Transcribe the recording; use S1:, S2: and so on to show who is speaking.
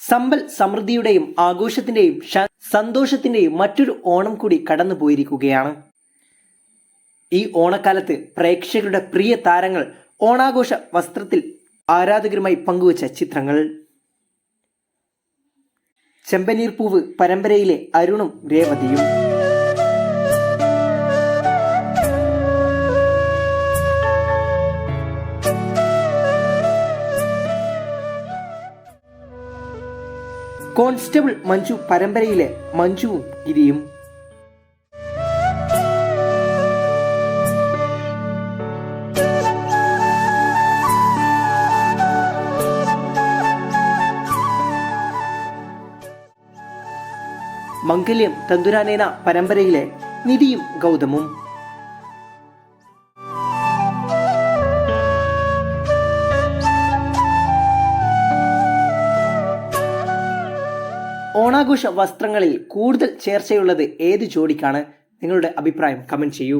S1: സമ്പൽ സമൃദ്ധിയുടെയും ആഘോഷത്തിന്റെയും സന്തോഷത്തിന്റെയും മറ്റൊരു ഓണം കൂടി കടന്നു പോയിരിക്കുകയാണ് ഈ ഓണക്കാലത്ത് പ്രേക്ഷകരുടെ പ്രിയ താരങ്ങൾ ഓണാഘോഷ വസ്ത്രത്തിൽ ആരാധകരുമായി പങ്കുവച്ച ചിത്രങ്ങൾ. ചെമ്പനീർ പൂവ് പരമ്പരയിലെ അരുണും രേവതിയും. കോൺസ്റ്റബിൾ മഞ്ജു പരമ്പരയിലെ മഞ്ജുവും ഗിരിയും. മംഗല്യം തന്തുരാനേന പരമ്പരയിലെ നിധിയും ഗൗതമും. ഓണാഘോഷ വസ്ത്രങ്ങളിൽ കൂടുതൽ ചേർച്ചയുള്ളത് ഏത് ജോഡിക്കാണ്? നിങ്ങളുടെ അഭിപ്രായം കമന്റ് ചെയ്യൂ.